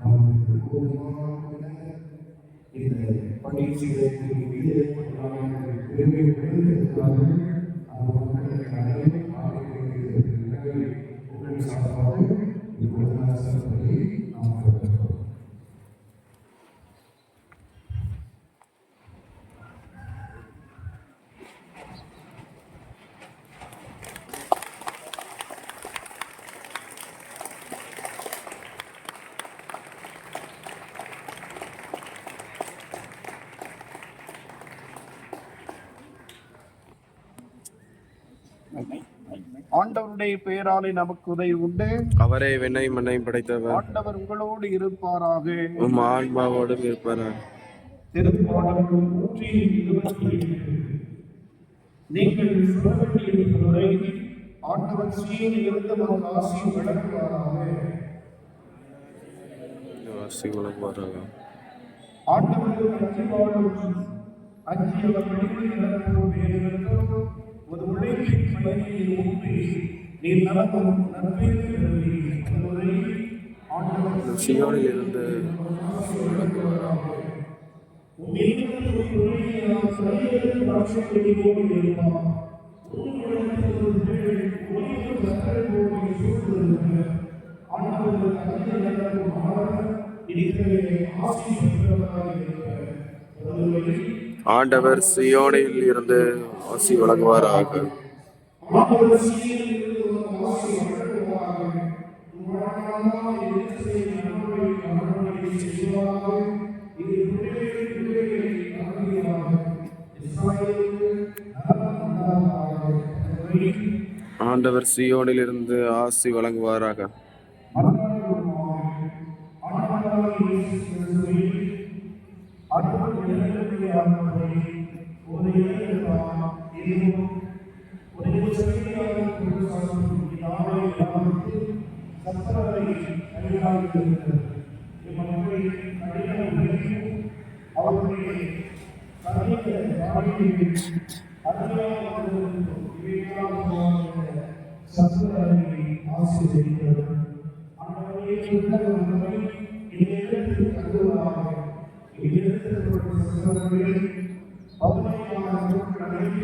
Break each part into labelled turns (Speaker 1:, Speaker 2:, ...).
Speaker 1: நமக்கு உருவாக இந்த பண்டிகைகளுக்கு பெருமை பெருந்திருக்கிறார்கள் அந்த மக்களுக்கு
Speaker 2: ஆண்டவருடைய பெயராலே நமக்கு உதவி உண்டு.
Speaker 3: அவரே விண்ணை மண்ணையும் படைத்தவர்.
Speaker 2: ஆண்டவர் உங்களோடு இருப்பாராக.
Speaker 3: உம் ஆன்மாவோடும் இருப்பார்
Speaker 2: திருப்பாடல்கள் நூற்றி இருபத்தி ஏழு. நீங்கள் ஆண்டவர் சீரில் இருந்து நமக்கு ஆசி வழங்குவாராக
Speaker 3: வாசி வழங்குவாராக
Speaker 2: ஆண்டவருக்கு அஞ்சு பாடும் அஞ்சு அவர் வெளியில் நடக்கும் ஒரு உழைப்பின் பயனில் ஊன்றி நீர் நன்மையும் பெறுவீர் என்பதை ஆண்டவர்
Speaker 3: சியோனில் இருந்து
Speaker 2: உம் ஆண்டவர்
Speaker 3: சியோனில் இருந்து ஆசி வழங்குவாராக.
Speaker 2: ஆண்டவர் சியோனில் இருந்து ஆசி வழங்குவாராக. உம்மால் எதிர்த்து செய்யும் நன்மை நன்மை செய்வாராக இது பிள்ளைகளை பிள்ளைகளை நம்பியாக இஸ்ராயேலுக்கு நலம் உண்டாவதாக என்பதை
Speaker 3: ஆண்டவர் சியோனில் இருந்து ஆசி வழங்குவாராக
Speaker 2: உங்கள்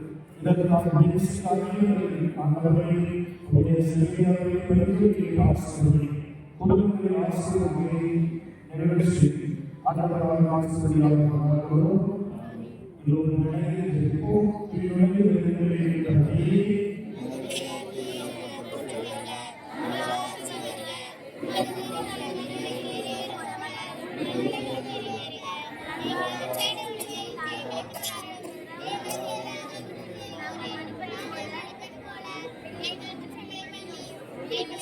Speaker 2: that thou mayest thy healing on the way, who is near completely possibly, who will ask the way and mercy, otherwise ask the Lord. Lord, may the
Speaker 4: hope be
Speaker 2: renewed in the day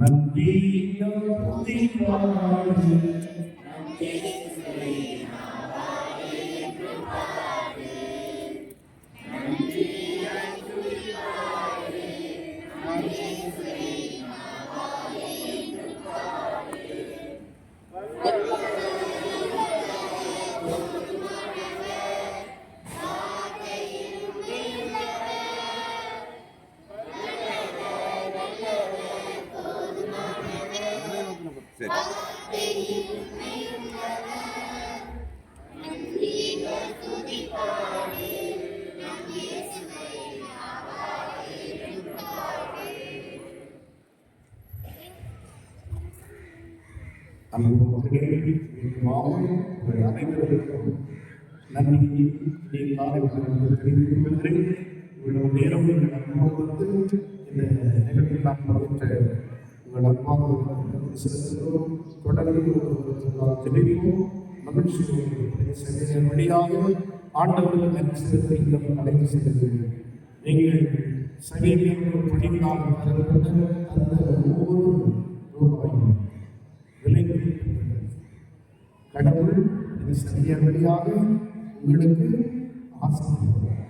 Speaker 2: நன்றி. அனைவருக்கும் நன்றி. நீங்கள் காலையில் இவ்வளவு நேரம் எங்கள் வந்து இந்த நிகழ்வில் நாம் பங்கேற்ற உங்கள் அம்மாவோடு தொடர்ந்து தெரிவிப்போம் மகிழ்ச்சியோடு செய்ய ஆண்டவர்கள் நன்றி செலுத்த இந்த அழைத்து செல்கிறது நீங்கள் சரீரம் பணிக்காக தரப்பட்ட அந்த ஒவ்வொரு ரூபாயும் கடவுள் இது சரியா வழியாக உங்களுக்கு ஆசீர்வாதம்